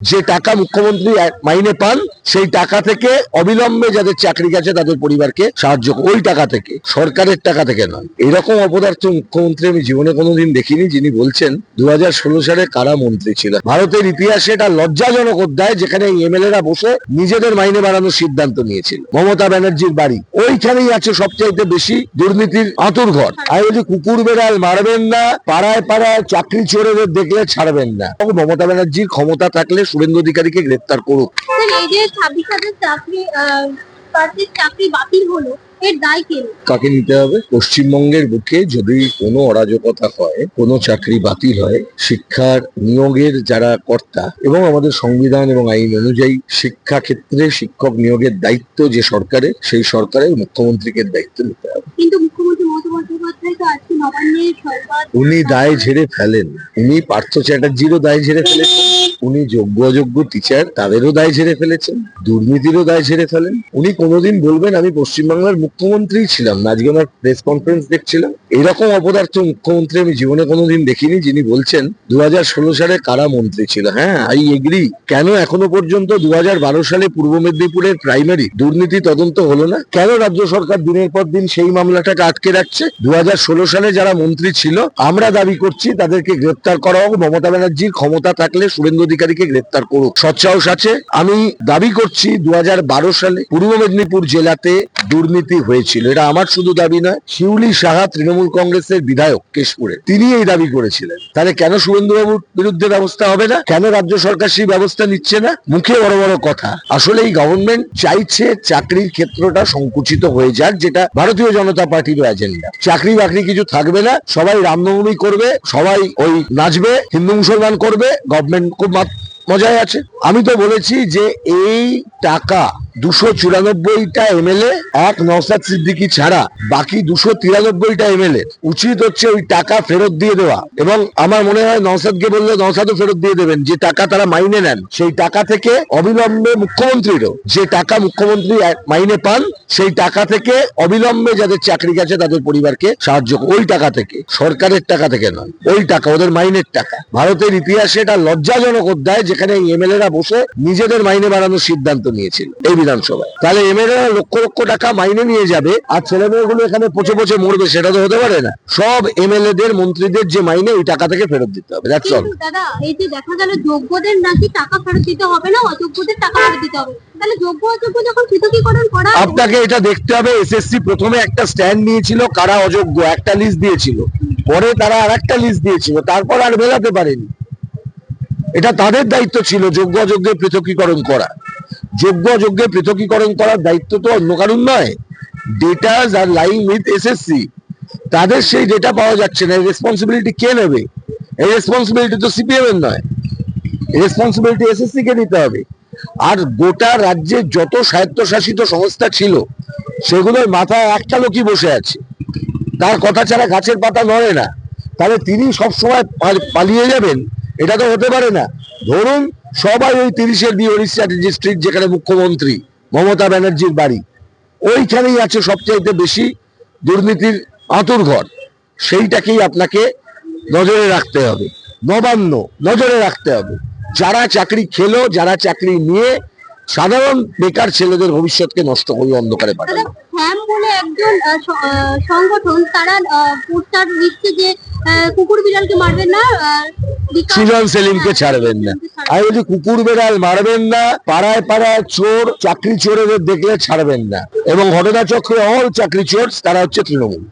যে টাকা মুখ্যমন্ত্রী মাইনে পান, সেই টাকা থেকে অবিলম্বে যাদের চাকরি গেছে তাদের পরিবারকে সাহায্য ওই টাকা থেকে, সরকারের টাকা থেকে নয়। এরকম অপদার্থ মুখ্যমন্ত্রী আমি জীবনে কোনোদিন দেখিনি, যিনি বলছেন দু সালে কারা মন্ত্রী ছিলেন? ভারতের ইতিহাসে এটা লজ্জাজনক অধ্যায়, যেখানে এমএলএরা বসে নিজেদের মাইনে বাড়ানোর সিদ্ধান্ত নিয়েছিল। মমতা ব্যানার্জির বাড়ি, ওইখানেই আছে সবচাইতে বেশি দুর্নীতির আতুর ঘর। আর যদি কুকুর বেড়াল মারবেন না, পাড়ায় পাড়ায় চাকরি চোরেদের দেখলে ছাড়বেন না। মমতা ব্যানার্জির ক্ষমতা থাকলে শুভেন্দু অধিকারীকে গ্রেপ্তার করুক? কাকে নিতে হবে? পশ্চিমবঙ্গের বুকে যদি কোনো অরাজকতা হয় কোনো চাকরি বাতিল হয় শিক্ষার নিয়োগের যারা কর্তা এবং আমাদের সংবিধান এবং আইন অনুযায়ী শিক্ষা ক্ষেত্রে শিক্ষক নিয়োগের দায়িত্ব যে সরকারের সেই সরকারের মুখ্যমন্ত্রীকে দায়িত্ব নিতে হবে। কিন্তু মুখ্যমন্ত্রী মমতা বন্দ্যোপাধ্যায় তো আজকে উনি দায় ঝেড়ে ফেলেন। উনি পার্থ চ্যাটার্জিরও দায় ঝেড়ে ফেলেছেন। উনি যোগ্য অযোগ্য টিচার তাদেরও দায় ঝেড়ে ফেলেছেন। দুর্নীতিরও দায় ঝেড়ে ফেলেন। উনি কোনোদিন বলবেন আমি পশ্চিমবাংলার মুখ্যমন্ত্রী ছিলাম। আজকে আমার প্রেস কনফারেন্স দেখছিলাম। এরকম অপদার্থ মুখ্যমন্ত্রী আমি জীবনে কোনোদিন দেখিনি যিনি বলছেন দু হাজার ষোলো সালে কারা মন্ত্রী ছিল? হ্যাঁ আই এগ্রি কেন এখনও পর্যন্ত দু হাজার বারো সালে পূর্ব মেদিনীপুরের প্রাইমারি দুর্নীতি তদন্ত হলো না? কেন রাজ্য সরকার দিনের পর দিন সেই মামলাটাকে আটকে রাখছে? দু হাজার ষোলো সালে যারা মন্ত্রী ছিল আমরা দাবি করছি তাদেরকে গ্রেপ্তার করা হোক। মমতা ব্যানার্জির ক্ষমতা থাকলে সুরেন্দ্র অধিকারীকে গ্রেপ্তার করুক। সৎসাহস আছে। আমি দাবি করছি দু হাজার বারো সালে পূর্ব মেদিনীপুর জেলাতে দুর্নীতি হয়েছিল। এটা আমার শুধু দাবি নয়, শিউলি সাহা তৃণমূল কংগ্রেসের বিধায়ক কেশপুরে। তিনি এই দাবি করেছিলেন। তাহলে কেন সুরেন্দ্রবাবুর বিরুদ্ধে ব্যবস্থা হবে না? কেন রাজ্য সরকার সেই ব্যবস্থা নিচ্ছে না? মুখে বড় বড় কথা। আসলে এই গভর্নমেন্ট চাইছে চাকরির ক্ষেত্রটা সংকুচিত হয়ে যাক, যেটা ভারতীয় জনতা পার্টির এজেন্ডা চাকরি বাকরি কিছু থাকবে না, সবাই রামনবমী করবে, সবাই ওই নাচবে, হিন্দু মুসলমান করবে গভর্নমেন্ট খুব মজায় আছে। আমি তো বলেছি যে এই টাকা দুশো চুরানব্বইটা এমএলএ, এক নওসাদ সিদ্দিকি ছাড়া বাকি দুশো তিরানব্বইটা এমএলএ। উচিত হচ্ছে ওই টাকা ফেরত দিয়ে দেওয়া। এবং আমার মনে হয় নওসাদকে বললে নওসাদও ফেরত দিয়ে দেবেন। যে টাকা তারা মাইনে নেন, সেই টাকা থেকে অবিলম্বে মুখ্যমন্ত্রীরও যে টাকা মুখ্যমন্ত্রী মাইনে পান, সেই টাকা থেকে অবিলম্বে যাদের চাকরি গেছে তাদের পরিবারকে সাহায্য ওই টাকা থেকে। সরকারের টাকা থেকে নয়, ওই টাকা, ওদের মাইনের টাকা। ভারতের ইতিহাসে এটা লজ্জাজনক অধ্যায় যেখানে এই এমএলএরা বসে নিজেদের মাইনে বাড়ানোর সিদ্ধান্ত নিয়েছিল। এই বিধানসভায় তাহলে এমএলএরা লক্ষ লক্ষ টাকা মাইনে নিয়ে যাবে আর ছেলে মেয়েগুলো এখানে পচে পচে মরবে সেটা তো হতে পারে না। সব এমএলএদের মন্ত্রীদের যে মাইনে ওই টাকা থেকে ফেরত দিতে হবে দ্যাটস অল দাদা এই যে দেখা গেল যোগ্যদের নাকি টাকা ফেরত দিতে হবে না অযোগ্যদের টাকা ফেরত দিতে হবে, আপনাকে এটা দেখতে হবে এসএসসি প্রথমে একটা স্ট্যান্ড নিয়েছিল কারা অযোগ্য একটা লিস্ট দিয়েছিল। পরে তারা আর একটা লিস্ট দিয়েছিল তারপর আর মেলাতে পারেনি। এটা তাদের দায়িত্ব ছিল যোগ্য অযোগ্যের পৃথকীকরণ করা। যোগ্য অযোগ্যের পৃথকীকরণ করার দায়িত্ব তো অন্য কারণ নয়। Datas are lying with SSC তাদের সেই ডেটা পাওয়া যাচ্ছে না। এই রেসপন্সিবিলিটি কে নেবে? এই রেসপন্সিবিলিটি তো সিপিএম এর নয়। রেসপন্সিবিলিটি এসএসসি কে নিতে হবে। আর গোটা রাজ্যের যত স্বায়ত্তশাসিত সংস্থা ছিল, সেগুলোর মাথায় একটা লোকই বসে আছে। তার কথা ছাড়া গাছের পাতা নড়ে না। তাহলে তিনি সবসময় পালিয়ে যাবেন? এটা তো হতে পারে না। ধরুন সবাই ওই তিরিশের বিহরি স্ট্র্যাটেজি স্ট্রিট যেখানে মুখ্যমন্ত্রী মমতা ব্যানার্জির বাড়ি, ওইখানেই আছে সবচাইতে বেশি দুর্নীতির আতুর ঘর সেইটাকেই আপনাকে নজরে রাখতে হবে। নবান্ন, নজরে রাখতে হবে। যারা চাকরি খেলো, যারা চাকরি নিয়ে সাধারণ বেকার ছেলেদের ভবিষ্যৎকে নষ্ট করে অন্ধকারে পাঠালো। সংগঠন, তারা পোস্টার দিচ্ছে যে কুকুর বিড়ালকে মারবেন না সৃজন সেলিমকে ছাড়বেন না। আমি বলছি কুকুর বেড়াল মারবেন না পাড়ায় পাড়ায় চোর চাকরি চোরেদের দেখলে ছাড়বেন না। এবং ঘটনা চক্রে অল চাকরি চোর তারা হচ্ছে তৃণমূল।